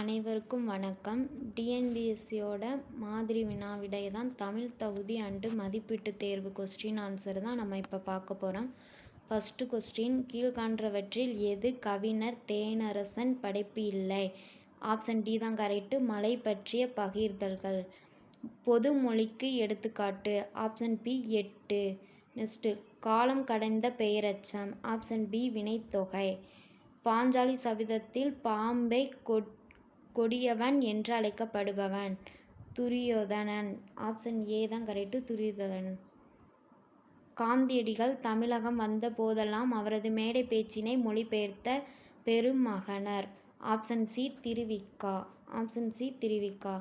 அனைவருக்கும் வணக்கம். டிஎன்பிஎஸ்சியோட மாதிரி வினா விடை தான் தமிழ் தகுதி அண்டு மதிப்பீட்டு தேர்வு கொஸ்டின் ஆன்சர் தான் நம்ம இப்போ பார்க்க போகிறோம் ஃபஸ்ட்டு கொஸ்டின் கீழ்காண்றவற்றில் எது கவிஞர் தேனரசன் படைப்பு இல்லை? ஆப்ஷன் டி தான் கரெக்டு மலை பற்றிய பகிர்தல்கள். பொது மொழிக்கு எடுத்துக்காட்டு. ஆப்ஷன் பி எட்டு. நெக்ஸ்ட்டு காலம் கடந்த பெயரச்சம். ஆப்ஷன் பி வினைத்தொகை. பாஞ்சாலி சவிதத்தில் பாம்பை கொட் கொடியவன் என்று அழைக்கப்படுபவன். துரியோதனன். ஆப்ஷன் ஏ தான் கரெக்டு துரியோதனன். காந்தியடிகள் தமிழகம் வந்த போதெல்லாம் அவரது மேடை பேச்சினை மொழிபெயர்த்த பெருமகனர் option C Thiruvika. Option C Thiruvika.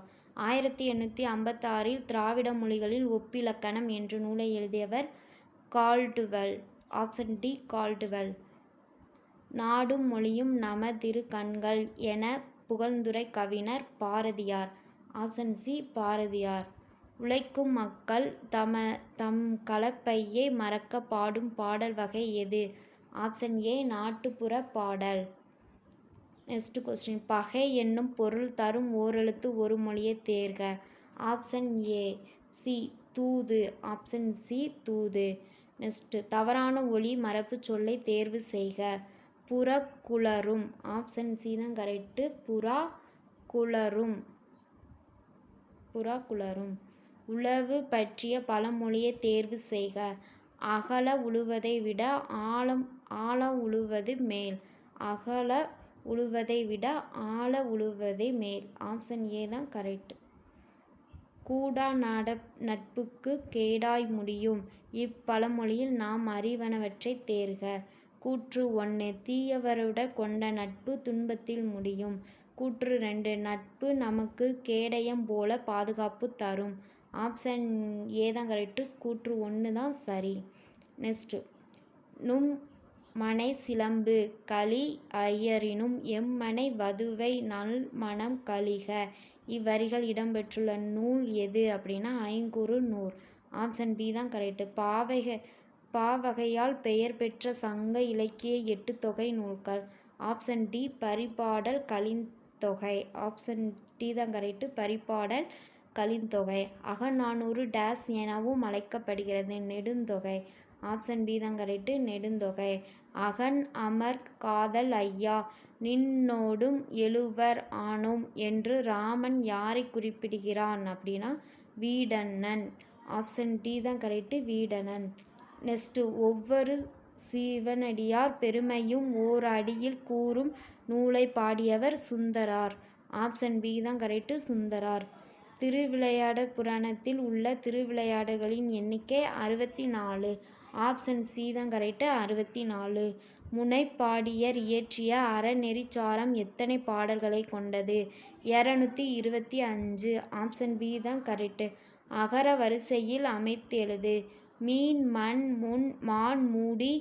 ஆயிரத்தி எண்ணூற்றி ஐம்பத்தாறில் திராவிட மொழிகளில் ஒப்பிலக்கணம் என்ற நூலை எழுதியவர் கால்டுவெல். Option D Caldwell. நாடும் மொழியும் நமதிரு கண்கள் என புகழ்ந்துரை கவிஞர் பாரதியார். Option C Bharathiyar. உழைக்கும் மக்கள் தம தம் கலப்பையே மறக்க பாடும் பாடல் வகை எது? ஆப்ஷன் ஏ நாட்டுப்புற பாடல். Next question. பகை என்னும் பொருள் தரும் ஓரெழுத்து ஒரு மொழியை தேர்க. ஆப்ஷன் ஏ சி தூது. ஆப்ஷன் சி தூது. நெக்ஸ்ட்டு தவறான ஒளி மரபு சொல்லை தேர்வு செய்க. புறக்குளரும். ஆப்ஷன் சி தான் கரெக்டு புறா குளரும் புறா குளரும் உழவு பற்றிய பழமொழியை தேர்வு செய்க. அகல உழுவதை விட ஆழம் ஆழ உழுவது மேல். அகல உழுவதை விட ஆழ உழுவதே மேல். ஆப்ஷன் ஏ தான் கரெக்ட் கூடா நட நட்புக்கு கேடாய் முடியும். இப்பழமொழியில் நாம் அறிவனவற்றை தேர்க. கூற்று ஒன்று தீயவருட கொண்ட நட்பு துன்பத்தில் முடியும். கூற்று ரெண்டு நட்பு நமக்கு கேடயம் போல பாதுகாப்பு தரும். ஆப்ஷன் ஏ தான் கரெக்டு கூற்று ஒன்று தான் சரி. நெக்ஸ்ட்டு நும் மனை சிலம்பு. களி ஐயரினும் எம்மனை வதுவை நல் மனம் கழிக. இவ்வரிகள் இடம்பெற்றுள்ள நூல் எது அப்படின்னா ஐங்குறு நூறு ஆப்ஷன் பி தான் கரெக்டு பாவைக பாவகையால் பெயர் பெற்ற சங்க இலக்கிய எட்டு தொகை நூல்கள். Option D Paripadal Kalithogai option D தான் கரெக்டு பரிபாடல் கலிந்தொகை அகநானூறு டேஸ் எனவும் அழைக்கப்படுகிறது. நெடுந்தொகை. ஆப்ஷன் பி தான் கரெக்டு நெடுந்தொகை. அகன் அமர் காதல் ஐயா. நின்னோடும் எழுவர் ஆனோம் என்று ராமன் யாரை குறிப்பிடுகிறான் அப்படின்னா வீடண்ணன். ஆப்ஷன் டி தான் கரெக்டு வீடணன் நெக்ஸ்ட்டு ஒவ்வொரு சிவனடியார் பெருமையும் ஓர் அடியில் கூறும் நூலை பாடியவர் சுந்தரார். ஆப்ஷன் பி தான் கரெக்டு சுந்தரார். திருவிளையாடற் புராணத்தில் உள்ள திருவிளையாடல்களின் எண்ணிக்கை அறுபத்தி நாலு ஆப்ஷன் சி தான் கரெக்டு அறுபத்தி நாலு முனைப்பாடியர் இயற்றிய அறநெறிச்சாரம் எத்தனை பாடல்களை கொண்டது? இரநூத்தி இருபத்தி அஞ்சு. ஆப்ஷன் பி தான் கரெக்டு அகர வரிசையில் அமைத்தெழுது. மீன் மண் முன் மான் மூடி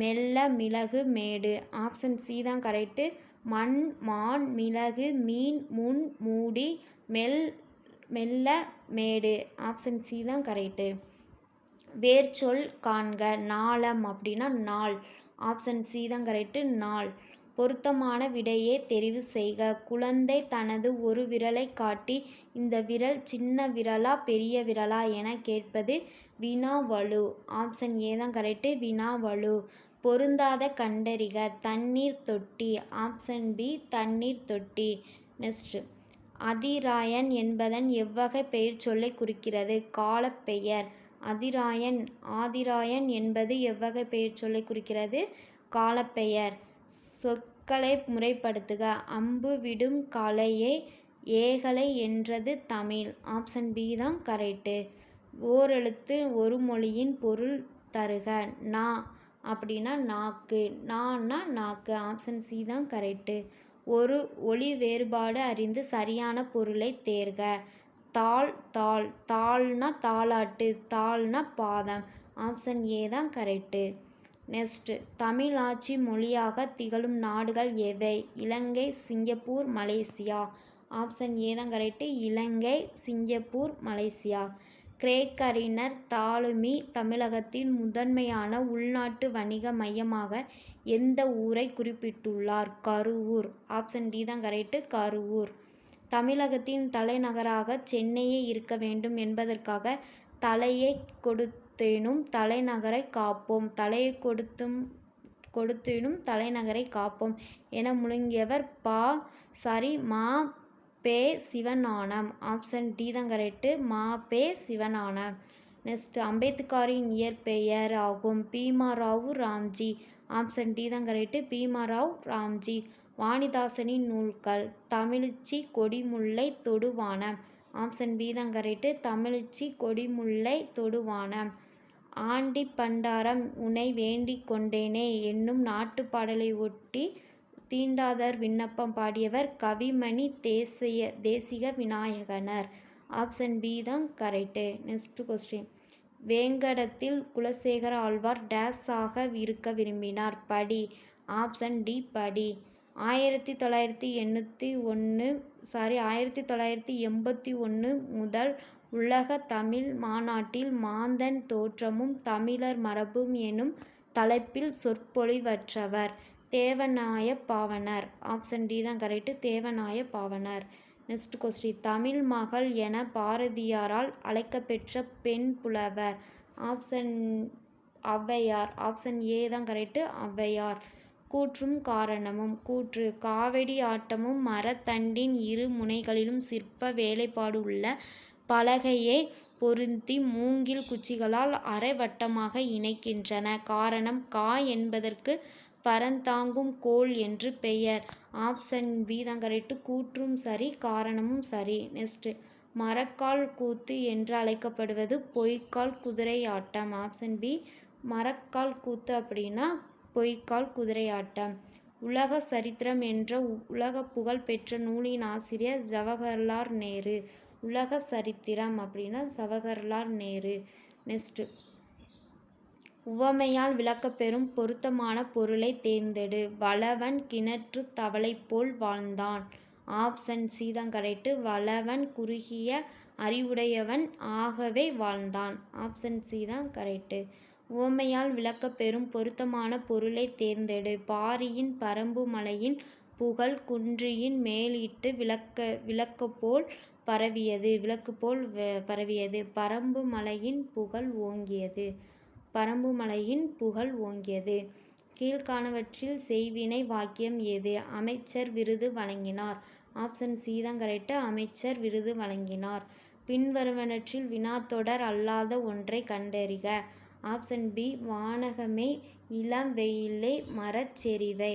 மெல்ல மிளகு மேடு. ஆப்ஷன் சி தான் கரெக்டு மண் மான் மிளகு மீன் முன் மூடி மெல் மெல்ல மேடு. ஆப்ஷன் சி தான் கரெக்டு வேர்ச்சொல் காண்க. நாளம் அப்படின்னா நாள். ஆப்ஷன் சி தான் கரெக்டு நாள். பொருத்தமான விடையை தெரிவு செய்க. குழந்தை தனது ஒரு விரலை காட்டி இந்த விரல் சின்ன விரலா பெரிய விரலா? என கேட்பது வினாவழு ஆப்ஷன் ஏ தான் கரெக்டு வினாவழு பொருந்தாத கண்டறிக. தண்ணீர் தொட்டி. ஆப்ஷன் பி தண்ணீர் தொட்டி. நெக்ஸ்ட் அதிராயன் என்பதன் எவ்வகை பெயர் சொல்லை குறிக்கிறது. காலப்பெயர் அதிராயன் ஆதிராயன் என்பது எவ்வகை பெயர் சொல்லை குறிக்கிறது. காலப்பெயர் சொற்களை முறைப்படுத்துக. அம்பு விடும் கலையே ஏகலை என்றது தமிழ். ஆப்ஷன் பி தான் கரெக்டு ஓரெழுத்து ஒரு மொழியின் பொருள் தருக. நா அப்படின்னா நாக்கு. நான்னா நாக்கு. ஆப்ஷன் சி தான் கரெக்டு ஒரு ஒளி வேறுபாடு அறிந்து சரியான பொருளை தேர்க. தாள் தாள். தாள்னா தாளாட்டு. தாள்னா பாதம். ஆப்ஷன் ஏ தான் கரெக்டு நெக்ஸ்ட்டு தமிழ் ஆட்சி மொழியாக திகழும் நாடுகள் எவை Ilangai Singapore Malaysia option A தான் கரெக்டு இலங்கை சிங்கப்பூர் மலேசியா கிரேக்க அறிஞர் தமிழகத்தின் முதன்மையான உள்நாட்டு வணிக மையமாக எந்த ஊரை குறிப்பிட்டுள்ளார்? கரூர். ஆப்ஷன் டி தான் கரெக்டு கரூர். தமிழகத்தின் தலைநகராக சென்னையே இருக்க வேண்டும் என்பதற்காக தலையை கொடு கொடுத்தேனும் தலைநகரைக் காப்போம் தலையைக் கொடுத்தும் கொடுத்தேனும் தலைநகரைக் காப்போம் என முழங்கியவர் பா சாரி மா பெ. சிவஞானம். ஆப்ஷன் டி தான் கரெக்டு மா பே சிவஞானம். நெக்ஸ்ட் அம்பேத்கரின் இயற்பெயர் ஆகும் பீமாராவ் ராம்ஜி. ஆப்ஷன் டி தான் கரெக்ட் பீமாராவ் ராம்ஜி. வாணிதாசனின் நூல்கள் தமிழ்ச்சி கொடிமுல்லை தொடுவானம். ஆப்ஷன் பி தான் கரெக்ட் தமிழச்சி கொடிமுல்லை தொடுவானம். ஆண்டிப்பண்டாரம் உனை வேண்டிக் கொண்டேனே என்னும் நாட்டுப் பாடலை ஒட்டி தீண்டாதர் விண்ணப்பம் பாடியவர் கவிமணி தேசிய தேசிக விநாயகனர் ஆப்ஷன் பி தான் கரெக்டு நெக்ஸ்ட் கொஸ்டின் வேங்கடத்தில் குலசேகர ஆழ்வார் டேஸாக இருக்க விரும்பினார்? படி. ஆப்ஷன் டி படி. ஆயிரத்தி தொள்ளாயிரத்தி எண்ணூற்றி ஒன்று சாரி ஆயிரத்தி தொள்ளாயிரத்தி எண்பத்தி ஒன்று முதல் உலகத் தமிழ் மாநாட்டில் மாந்தன் தோற்றமும் தமிழர் மரபும் எனும் தலைப்பில் சொற்பொழிவற்றவர் தேவநாய பாவனர் ஆப்ஷன் டி தான் correct Devaneya Pavanar next question Tamil மகள் என பாரதியாரால் அழைக்கப்பெற்ற பெண் புலவர்? ஆப்ஷன் ஔவையார். ஆப்ஷன் ஏ தான் கரெக்ட் ஔவையார். கூற்றும் காரணமும் கூற்று காவடி ஆட்டமும் மரத்தண்டின் இரு முனைகளிலும் சிற்ப வேலைப்பாடு உள்ள பலகையை பொருத்தி மூங்கில் குச்சிகளால் அரை வட்டமாக இணைக்கின்றன. காரணம் கா என்பதற்கு பரந்தாங்கும் கோல் என்று பெயர். ஆப்ஷன் பி தான் கூற்றும் சரி காரணமும் சரி. நெக்ஸ்ட்டு மரக்கால் கூத்து என்று அழைக்கப்படுவது பொய்க்கால் குதிரை ஆட்டம் ஆப்ஷன் பி மரக்கால் கூத்து அப்படின்னா பொய்க்கால் குதிரையாட்டம். உலக சரித்திரம் என்ற உலகப் புகழ் பெற்ற நூலின் ஆசிரியர் ஜவஹர்லால் நேரு. உலக சரித்திரம் அப்படின்னா ஜவஹர்லால் நேரு. நெக்ஸ்ட்டு உவமையால் விளக்கப்பெறும் பொருத்தமான பொருளைத் தேர்ந்தெடு. வளவன் கிணற்று தவளை போல் வாழ்ந்தான். ஆப்ஷன் சி தான் வளவன் குறுகிய அறிவுடையவன் ஆகவே வாழ்ந்தான். ஆப்ஷன் சி தான் உவமையால் விளக்கப்பெறும் பொருத்தமான பொருளைத் தேர்ந்தெடு. பாரியின் பறம்பு மலையின் புகழ் குன்றியின் மேலிட்டு விளக்க விளக்குபோல் பரவியது விளக்குபோல் பரவியது. பரம்பு மலையின் புகழ் ஓங்கியது. பறம்பு மலையின் புகழ் ஓங்கியது. கீழ்க்காணவற்றில் செய்வினை வாக்கியம் எது? அமைச்சர் விருது வழங்கினார். ஆப்ஷன் சி தான் கரெக்ட் அமைச்சர் விருது வழங்கினார். பின்வருவனவற்றில் வினாத்தொடர் அல்லாத ஒன்றைக் கண்டறிக. ஆப்ஷன் பி வானகமே இளம் வெயிலே மரச்செறிவை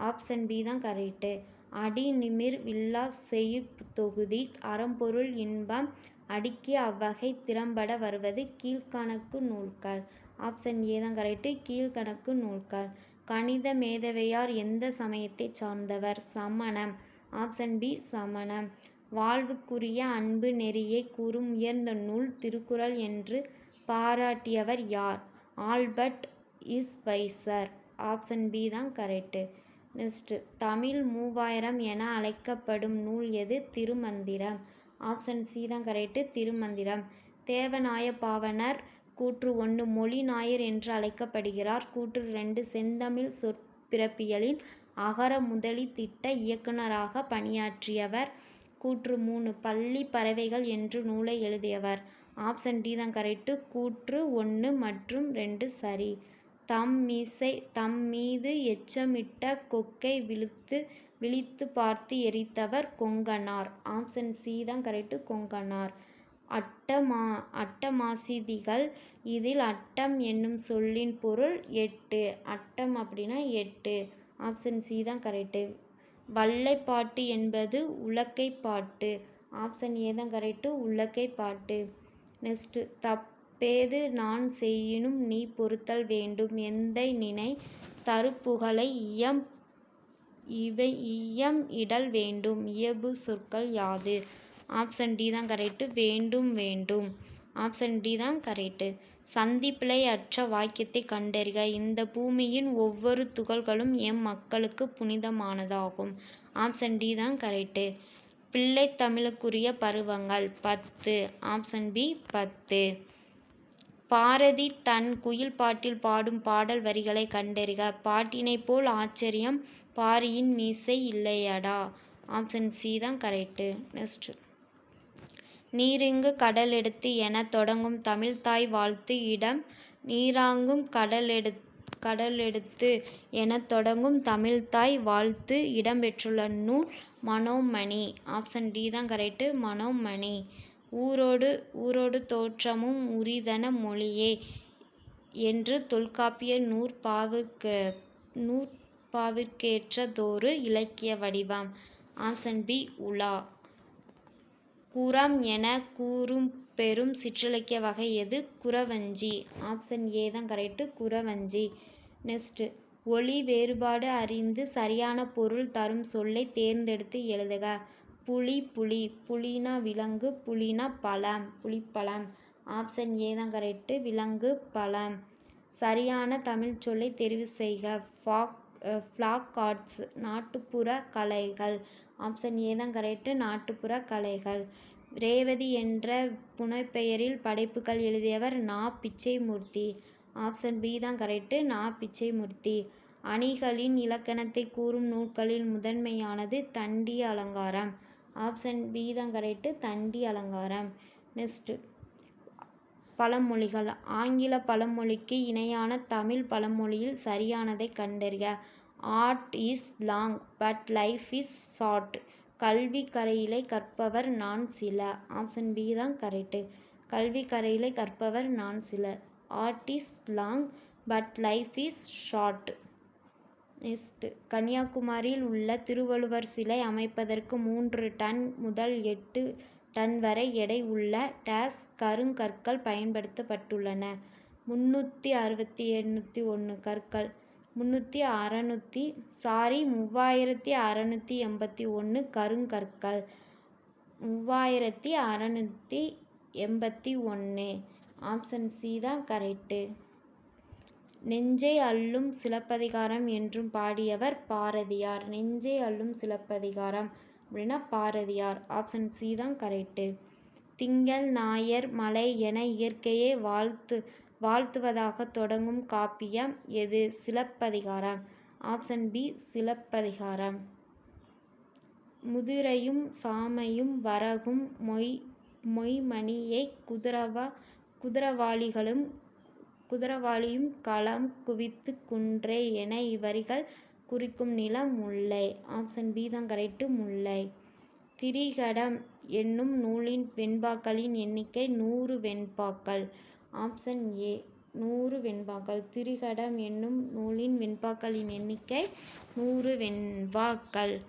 ஆப்ஷன் பி தான் கரெக்டு அடி நிமிர் வில்லாச் செய்யுட்தொகுதி அறம்பொருள் இன்பம் அடுக்கி அவ்வகை திறம்பட வருவது கீழ்க்கணக்கு நூல்கள். ஆப்ஷன் ஏ தான் கரெக்ட் கீழ்க்கணக்கு நூல்கள். கணித மேதவையார் எந்த சமயத்தைச் சார்ந்தவர்? சமணம். ஆப்ஷன் பி சமணம். வாழ்வுக்குரிய அன்பு நெறியை கூறும் உயர்ந்த நூல் திருக்குறள் என்று பாராட்டியவர் யார்? ஆல்பர்ட் ஸ்வைசர். ஆப்ஷன் பி தான் கரெக்டு நெக்ஸ்ட்டு தமிழ் மூவாயிரம் என அழைக்கப்படும் நூல் எது? திருமந்திரம். ஆப்ஷன் சி தான் கரெக்டு திருமந்திரம். தேவநாய பாவனர் கூற்று ஒன்று மொழி நாயர் என்று அழைக்கப்படுகிறார். கூற்று ரெண்டு செந்தமிழ் சொற்பிறப்பியலின் அகர முதலி திட்ட இயக்குநராக பணியாற்றியவர். கூற்று மூணு பள்ளி பறவைகள் என்ற நூலை எழுதியவர். ஆப்ஷன் டி தான் கரெக்ட் கூற்று ஒன்று மற்றும் ரெண்டு சரி. தம் மீசை தம் மீது எச்சமிட்ட கொக்கை விழுத்து விழித்து பார்த்து எரித்தவர் கொங்கனார் ஆப்ஷன் சி தான் கரெக்ட் கொங்கனார் அட்டமா அட்டமாசிதிகள் இதில் அட்டம் என்னும் சொல்லின் பொருள் எட்டு. அட்டம் அப்படின்னா எட்டு. ஆப்ஷன் சி தான் கரெக்டு வல்லைப்பாட்டு என்பது உலக்கை பாட்டு. ஆப்ஷன் ஏ தான் கரெக்ட் உலக்கை பாட்டு. நெக்ஸ்ட் தப்பேது நான் செய்யினும் நீ பொறுத்தல் வேண்டும் எந்தை நினை தருப்புகளை இயம் இவை இயம் இடல் வேண்டும் இயைபுச் சொற்கள் யாது? ஆப்ஷன் டி தான் கரெக்ட் வேண்டும் வேண்டும். ஆப்ஷன் டி தான் கரெக்டு சந்திப்பிழை அற்ற வாக்கியத்தைக் கண்டறிக. இந்த பூமியின் ஒவ்வொரு துகள்களும் எம் மக்களுக்கு புனிதமானதாகும். ஆப்ஷன் டி தான் கரெக்டு பிள்ளை தமிழுக்குரிய பருவங்கள். பத்து. ஆப்ஷன் பி பத்து. பாரதி தன் குயில் பாட்டில் பாடும் பாடல் வரிகளை கண்டறிக. பாட்டினைப் போல் ஆச்சரியம் பாரியின் மீசை இல்லையடா. ஆப்ஷன் சி தான் கரெக்டு நெக்ஸ்ட். நீரிங்கு கடலெடுத்து என தொடங்கும் தமிழ்தாய் வாழ்த்து இடம். நீராங்கும் கடலெடுத் கடலெடுத்து எனத் தொடங்கும் தமிழ்த்தாய் வாழ்த்து இடம்பெற்றுள்ள நூல் மனோன்மணி ஆப்ஷன் டி தான் கரெக்டு மனோன்மணி ஊரோடு ஊரோடு தோற்றமும் உரிதன மொழியே என்று தொல்காப்பிய நூற்பாவுக்கு நூற்பாவிற்கேற்றதொரு இலக்கிய வடிவம். ஆப்ஷன் பி உலா. கூரம் என கூறும் பெரும் சிற்றிலக்கிய வகை எது? குறவஞ்சி. ஆப்ஷன் ஏ தான் கரெக்டு குறவஞ்சி. நெக்ஸ்ட்டு. ஒளி வேறுபாடு அறிந்து சரியான பொருள் தரும் சொல்லை தேர்ந்தெடுத்து எழுதுக. புலி புலி. புலினா விலங்கு புலினா பழம். புளிப்பழம் ஆப்ஷன் ஏ தான் கரெக்டு விலங்கு பழம். சரியான தமிழ் சொல்லை தெரிவு செய்க. ஃபாக் ஃப்ளாக் கார்ட்ஸ் நாட்டுப்புற கலைகள். ஆப்ஷன் ஏ தான் கரெக்டு நாட்டுப்புற கலைகள். ரேவதி என்ற புனைப்பெயரில் படைப்புகள் எழுதியவர் நா. பிச்சைமூர்த்தி. ஆப்ஷன் பி தான் கரெக்டு நா. பிச்சைமூர்த்தி. அணிகளின் இலக்கணத்தை கூறும் நூல்களில் முதன்மையானது தண்டி அலங்காரம். ஆப்ஷன் பி தான் கரெக்டு தண்டி அலங்காரம். நெக்ஸ்ட்டு. பழமொழிகள். ஆங்கில பழமொழிக்கு இணையான தமிழ் பழமொழியில் சரியானதை கண்டறிக. Art is long but life is short. கல்வி கரையிலை கற்பவர் நான் சில. ஆப்ஷன் பி தான் கரெக்டு கல்வி கரையிலை கற்பவர் நான் சில. Art is long but life is short. Next கன்னியாகுமரியில் உள்ள திருவள்ளுவர் சிலை அமைப்பதற்கு மூன்று டன் முதல் எட்டு டன் வரை எடை உள்ள டேஸ் கருங்கற்கள் பயன்படுத்தப்பட்டுள்ளன. முந்நூற்றி அறுபத்தி எண்ணூற்றி ஒன்று கற்கள். முந்நூற்றி அறநூற்றி சாரி மூவாயிரத்தி அறநூற்றி எண்பத்தி ஒன்று கருங்கற்கள். மூவாயிரத்தி அறநூற்றி எண்பத்தி ஒன்று ஆப்ஷன் சி தான் கரெக்டு நெஞ்சை அள்ளும் சிலப்பதிகாரம் என்றும் பாடியவர் பாரதியார். நெஞ்சை அள்ளும் சிலப்பதிகாரம் அப்படின்னா பாரதியார். ஆப்ஷன் சி தான் கரெக்டு திங்கள் ஞாயிறு மலை என இயற்கையை வாழ்த்து வாழ்த்துவதாக தொடங்கும் காப்பியம் எது? சிலப்பதிகாரம். Option B Silappathikaram. முதிரையும் சாமையும் வரகும் மொய் மொய்மணியை குதிரவா குதிரவாளிகளும் குதிரவாளியும் களம் குவித்து குன்றே என இவர்கள் குறிக்கும் நிலம் முல்லை. ஆப்ஷன் பி தான் கரெக்டு முல்லை. திரிகடம் என்னும் நூலின் வெண்பாக்களின் எண்ணிக்கை நூறு வெண்பாக்கள். Option A. நூறு வெண்பாக்கள். திரிகடம் என்னும் நூலின் வெண்பாக்களின் எண்ணிக்கை நூறு வெண்பாக்கள்.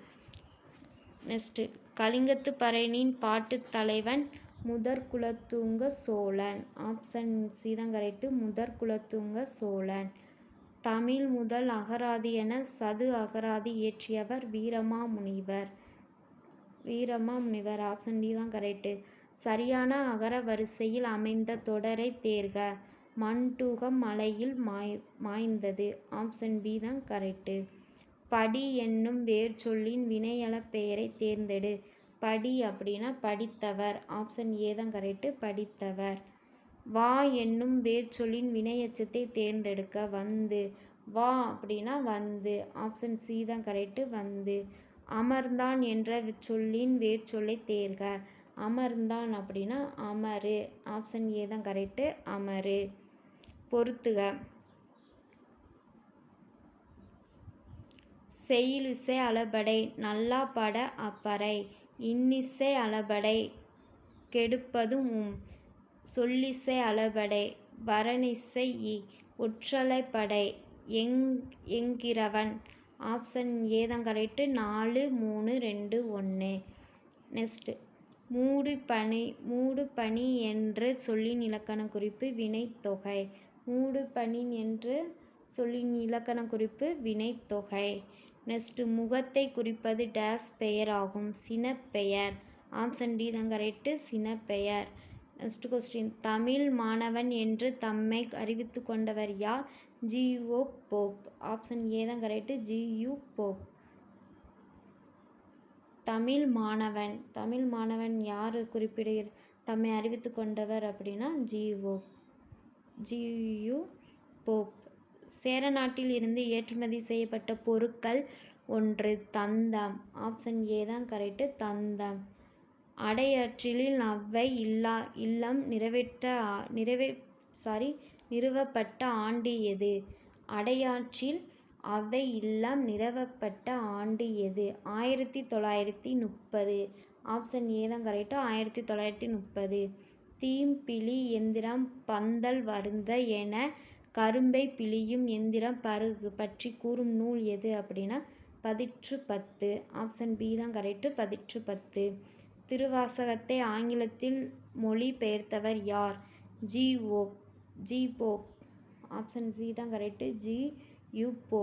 நெக்ஸ்ட்டு கலிங்கத்து பறையனின் பாட்டுத் தலைவன் முதற்குலோத்துங்க சோழன். ஆப்ஷன் சி தான் கரெக்டு சோழன். தமிழ் முதல் அகராதி என சது அகராதி இயற்றியவர் வீரம்மா முனிவர் வீரமா முனிவர் ஆப்ஷன் டி தான் கரெக்டு சரியான அகர வரிசையில் அமைந்த தொடரை தேர்க. மண்டூகம் மலையில் மாய் மாய்ந்தது. ஆப்ஷன் பி தான் கரெக்டு படி என்னும் வேர்ச்சொல்லின் வினையள பெயரை தேர்ந்தெடு. படி அப்படின்னா படித்தவர். ஆப்ஷன் ஏ தான் கரெக்டு படித்தவர். வா என்னும் வேர்ச்சொல்லின் வினையச்சத்தை தேர்ந்தெடுக்க வந்து. வா அப்படின்னா வந்து. ஆப்ஷன் சி தான் கரெக்டு வந்து. அமர்ந்தான் என்ற சொல்லின் வேர்ச்சொல்லை தேர்க. அமர்ந்தான் அப்படின்னா அமரு ஆப்ஷன் ஏ தான் கரெக்டு அமரு பொறுத்துக. செய்யுளிசை அளபடை. நல்லா பட அப்பறை. இன்னிசை அளபடை. கெடுப்பதும் உம் சொல்லிசை அளபடை. வரணிசை இ. ஒற்றலைப்படை. எங் என்கிறவன். ஆப்ஷன் ஏ தான் கரெக்டு நாலு மூணு ரெண்டு ஒன்று நெக்ஸ்ட்டு மூடு பனி மூடு பனி என்ற சொல்லின் இலக்கண குறிப்பு வினைத்தொகை மூடு பனி என்று சொல்லின் இலக்கண குறிப்பு வினைத்தொகை நெக்ஸ்ட்டு முகத்தை குறிப்பது டேஸ் பெயர் ஆகும். சினப்பெயர். ஆப்ஷன் டி தான் கரெக்டு சினப்பெயர். Next question. தமிழ் மாணவன் என்று தம்மை அறிவித்து கொண்டவர் யார்? G U Pope. ஆப்ஷன் ஏ தான் கரெக்டு ஜியு போப். தமிழ் மாணவன். தமிழ் மாணவன் யார் குறிப்பிடுகிற தம்மை அறிவித்து கொண்டவர் அப்படின்னா ஜிஓ ஜியு போப். சேர நாட்டில் இருந்து ஏற்றுமதி செய்யப்பட்ட பொருட்கள் ஒன்று தந்தம். ஆப்ஷன் ஏ தான் கரெக்டு தந்தம். அடையாற்றிலில் அவ்வை இல்லா இல்லம் நிறைவேற்ற நிறைவே சாரி நிறுவப்பட்ட ஆண்டு எது? அடையாற்றில் அவை இல்லம் நிறுவப்பட்ட ஆண்டு எது? ஆயிரத்தி தொள்ளாயிரத்தி முப்பது. ஆப்ஷன் ஏ தான் கரெக்டு ஆயிரத்தி தொள்ளாயிரத்தி முப்பது. தீம்பிழி எந்திரம் பந்தல் வருந்த என கரும்பை பிழியும் எந்திரம் பருகு பற்றி கூறும் நூல் எது அப்படின்னா பதிற்று பத்து. ஆப்ஷன் பி தான் கரெக்டு பதிற்று பத்து. திருவாசகத்தை ஆங்கிலத்தில் மொழி பெயர்த்தவர் யார்? G O G Pope. Option C தான் கரெக்டு ஜி யூப்போ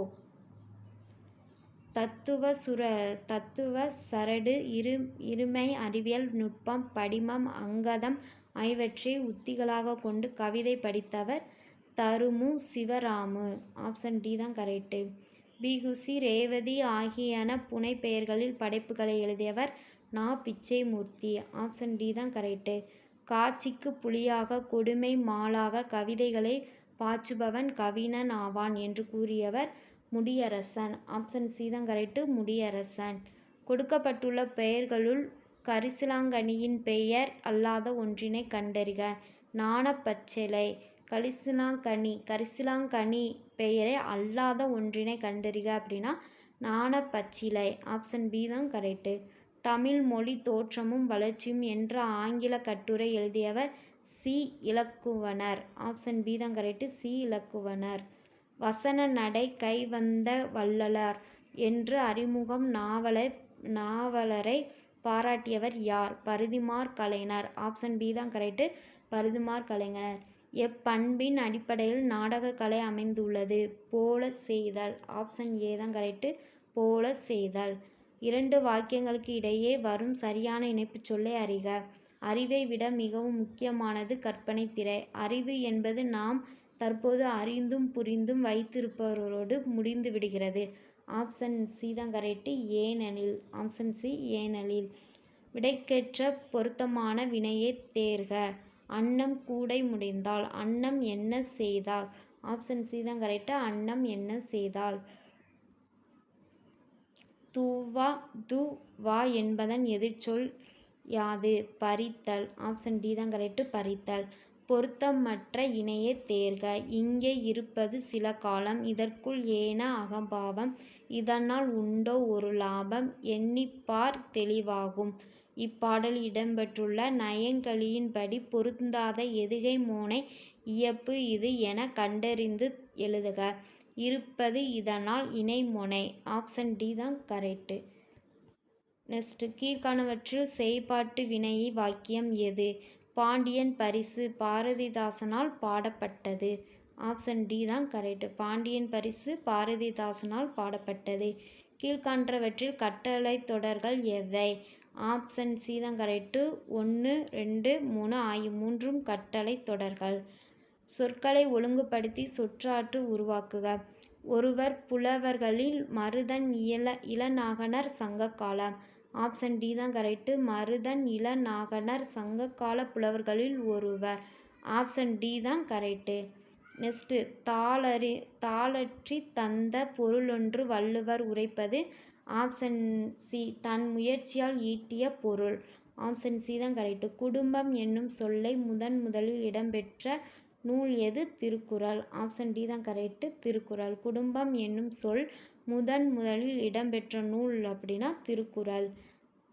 தத்துவ சுர தத்துவ சரடு இரு இருமை அறிவியல் நுட்பம் படிமம் அங்கதம் ஆகியவற்றை உத்திகளாக கொண்டு கவிதை படித்தவர் தருமு சிவராமு. ஆப்ஷன் டி தான் கரெக்டு பிகுசி ரேவதி ஆகியன புனை பெயர்களில் படைப்புகளை எழுதியவர் நா. பிச்சைமூர்த்தி. ஆப்ஷன் டி தான் கரெக்டு காட்சிக்கு புலியாக கொடுமை மாலாக கவிதைகளை பாச்சுபவன் கவினன் ஆவான் என்று கூறியவர் முடியரசன். ஆப்ஷன் சி தான் கரெக்டு முடியரசன். கொடுக்கப்பட்டுள்ள பெயர்களுள் கரிசிலாங்கனியின் பெயர் அல்லாத ஒன்றினை கண்டறிக. நாணப்பச்சிலை கரிசிலாங்கனி கரிசிலாங்கனி பெயரை அல்லாத ஒன்றினை கண்டறிக அப்படின்னா நாணப்பச்சிலை ஆப்ஷன் பி தான் கரெக்டு தமிழ் மொழி தோற்றமும் வளர்ச்சியும் என்ற ஆங்கில கட்டுரை எழுதியவர் சி இலக்குவனர். ஆப்ஷன் பி தான் கரெக்டு சி இலக்குவனர். வசன நடை கைவந்த வள்ளலார் என்று அறிமுகம் நாவலை நாவலரை பாராட்டியவர் யார்? பருதிமார் கலைஞர். ஆப்ஷன் பி தான் கரெக்டு பருதிமார் கலைஞர். எப்பண்பின் அடிப்படையில் நாடகக்கலை அமைந்துள்ளது. போல செய்தல். ஆப்ஷன் ஏ தான் கரெக்டு போல செய்தல். இரண்டு வாக்கியங்களுக்கு இடையே வரும் சரியான இணைப்புச் சொல்லை அறிக. அறிவை விட மிகவும் முக்கியமானது கற்பனை திரை. அறிவு என்பது நாம் தற்போது அறிந்தும் புரிந்தும் வைத்திருப்பவரோடு முடிந்து விடுகிறது. ஆப்ஷன் சி தான் கரெக்டு ஏனெனில் ஆப்ஷன் சி ஏனெனில். விடைக்கேற்ற பொருத்தமான வினையை தேர்க. அன்னம் கூடை முடிந்தால் அன்னம் என்ன செய்தால்? ஆப்ஷன் சி தான் கரெக்டு அன்னம் என்ன செய்தால்? தூவா து வா என்பதன் எதிர்ச்சொல் யாது பறித்தல். ஆப்ஷன் டி தான் கரெக்டு பறித்தல். பொருத்தமற்ற இணையை தேர்க. இங்கே இருப்பது சில காலம். இதற்குள் ஏன அகம்பாவம். இதனால் உண்டோ ஒரு லாபம்? எண்ணிப்பார் தெளிவாகும். இப்பாடல் இடம்பெற்றுள்ள நயங்களியின்படி பொருந்தாத எதுகை மோனை இயப்பு இது என கண்டறிந்து எழுதுக. இருப்பது இதனால் இணைமொனை ஆப்ஷன் டி தான் கரெக்டு நெக்ஸ்ட்டு கீழ்காணவற்றில் செய்பாட்டு வினையை வாக்கியம் எது? பாண்டியன் பரிசு பாரதிதாசனால் பாடப்பட்டது. ஆப்ஷன் டி தான் கரெக்டு பாண்டியன் பரிசு பாரதிதாசனால் பாடப்பட்டது. கீழ்காண்றவற்றில் கட்டளை தொடர்கள் எவை? ஆப்ஷன் சி தான் கரெக்டு ஒன்று ரெண்டு மூணு ஆகிய மூன்றும் கட்டளை தொடர்கள். சொற்களை ஒழுங்குபடுத்தி சொற்றாற்று உருவாக்குக. ஒருவர் புலவர்களில் மருதன் இள இளநாகனர் சங்க காலம் ஆப்ஷன் டி தான் கரெக்டு மருதன் இளநாகனர் சங்ககால புலவர்களில் ஒருவர். ஆப்ஷன் டி தான் கரெக்டு நெக்ஸ்ட்டு தாளறி தாளற்றி தந்த பொருளொன்று வள்ளுவர் உரைப்பது. ஆப்ஷன் சி தன் முயற்சியால் ஈட்டிய பொருள். ஆப்ஷன் சி தான் கரெக்டு குடும்பம் என்னும் சொல்லை முதன் முதலில் இடம்பெற்ற நூல் எது? திருக்குறள். ஆப்ஷன் டி தான் கரெக்டு. திருக்குறள். குடும்பம் என்னும் சொல் முதன் முதலில் இடம்பெற்ற நூல் அப்படின்னா திருக்குறள்.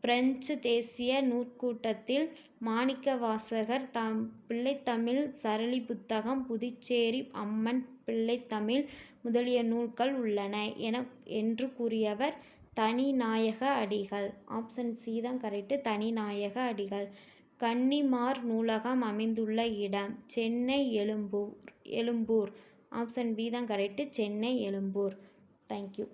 பிரெஞ்சு தேசிய நூற்கூட்டத்தில் மாணிக்க வாசகர் தம் பிள்ளைத்தமிழ் சரளி புத்தகம் புதுச்சேரி அம்மன் பிள்ளைத்தமிழ் முதலிய நூல்கள் உள்ளன என என்று கூறியவர் தனிநாயக அடிகள். ஆப்ஷன் சி தான் கரெக்டு. தனிநாயக அடிகள். கன்னிமார் நூலகம் அமைந்துள்ள இடம் சென்னை எழும்பூர் எழும்பூர். ஆப்ஷன் பி தான் correct Chennai Ezhumbur. Thank you